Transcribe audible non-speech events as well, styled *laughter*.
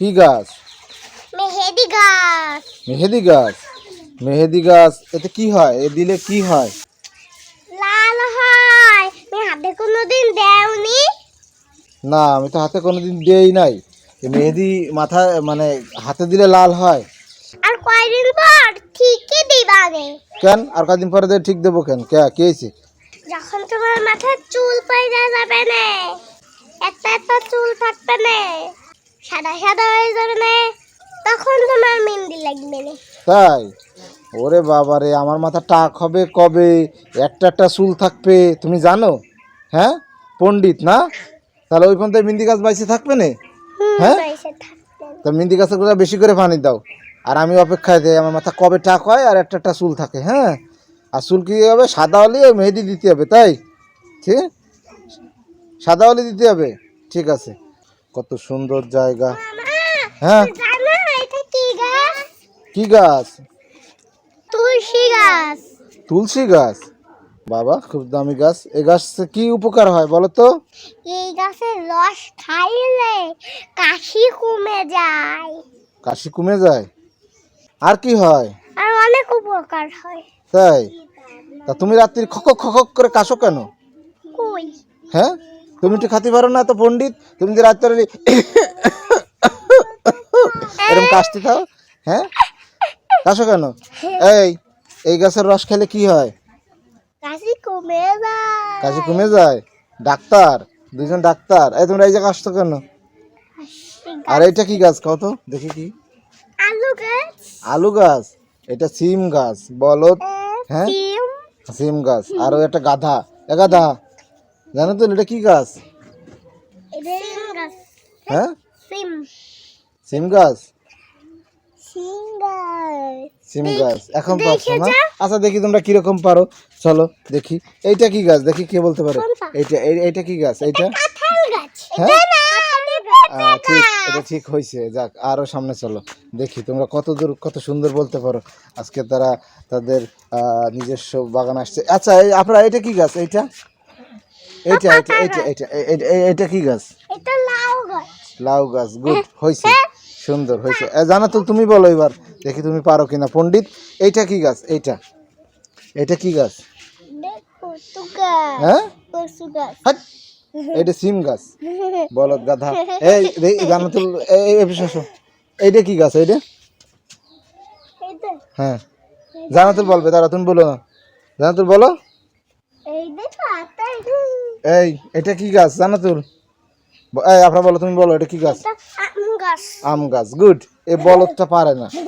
কি গাছ? মেহেদি গাছ। মেহেদি গাছ? মেহেদি গাছ এতে কি হয়? এ দিলে কি হয়? লাল হয়। তুমি হাতে কোনোদিন দেওনি? না আমি তো হাতে কোনোদিন দেই নাই। এ মেহেদি মাথা মানে হাতে দিলে লাল হয়। আর কয়দিন পর ঠিকই দিবানে কেন? আর কদিন পরে দিয়ে ঠিক দেবো কেন? কে কে হয়েছে যখন তোমার মাথায় চুল পাইরা যাবে না একটা একটা চুল থাকবে না। সাদা সাদা হয়ে যাবে না। তখন তোমার মেহেন্দি লাগবে না। তাই? ওরে বাবা রে আমার মাথা টাক হবে কবে? একটা একটা চুল থাকবে তুমি জানো? হ্যাঁ? পণ্ডিত না? তাহলে ওই পর্যন্ত মিন্দি গাছ বাইসে থাকবে না? হ্যাঁ? তা মিন্দি গাছের গোড়া বেশি করে পানি দাও। আর আমি অপেক্ষায় দেই আমার মাথা কবে টাক হয় আর একটা একটা চুল থাকে হ্যাঁ? আর চুল কি হবে? সাদা হলে মেহেদি দিতে হবে তাই? ঠিক? সাদা হলে দিতে হবে? ঠিক আছে। কত সুন্দর জায়গা। হ্যাঁ। জানো কি গাছ? কি গাছ? তুলসী গাছ। তুলসী গাছ? বাবা খুব দামি গাছ। এ গাছ কি উপকার হয় বলো তো? এই গাছের রস খাইলে কাশি কমে যায়। কাশি কমে যায়? আর কি হয়? আর অনেক উপকার হয়। তাই? তা তুমি রাত্রি খক খক করে কাশো কেন? কই? হ্যাঁ? তুমি তো খাতে পারো না তো পণ্ডিত? তুমি যে রাত্রে এরকম কাশতে থাও হ্যাঁ? কাশো কেন? এই এই গাছের রস খেলে কি হয়? কাশি কমে যায়। কাশি কমে যায়? ডাক্তার দুজন ডাক্তার। এই তোমরা এই যে কাশতো কেন? আর এইটা কি গাছ? কত দেখি কি। আলু গাছ। আলু গাছ? এটা সিম গাছ বলদ হ্যাঁ? সিম। গাছ। আর একটা গাধা। এ গাধা জানো তো এটা কি গাছ? হ্যাঁ? সিম। গাছ? সিম গাছ। এখন পারছ না? আচ্ছা দেখি তোমরা কীরকম পারো। চলো দেখি। এইটা কি গাছ? দেখি কে বলতে পারে। এইটা এই- এইটা কি গাছ? এইটা? হ্যাঁ? ঠিক এটা ঠিক হয়েছে। যাক আরও সামনে চলো। দেখি তোমরা কত দূর কত সুন্দর বলতে পারো। আজকে তারা তাদের নিজস্ব বাগান আসছে। আচ্ছা আপনারা এটা কি গাছ? এইটা? এইটা এইটা এইটা এইটা এই- এই- এই- এইটা কি গাছ? এটা লাউ গাছ লাউ গাছ গুড *laughs* হয়েছে সুন্দর হয়েছে জানা তো তুমি বলো এবার দেখি তুমি পারো কিনা। পণ্ডিত এইটা কি গাছ? এইটা। এটা কি গাছ? হ্যাঁ? এইটা সিম গাছ। *laughs* বলদ গাধা। এই জানা তো। এইটা কি গাছ এইটা? হ্যাঁ। জানাতুল বলবে তারা তুমি বলো না। জানাতুল বলো। এই এটা কি গাছ? জানো তোর এই আপনারা বলো তুমি বলো এটা কি গাছ? আম গাছ। আম গাছ গুড এই বলদটা পারে না। *laughs*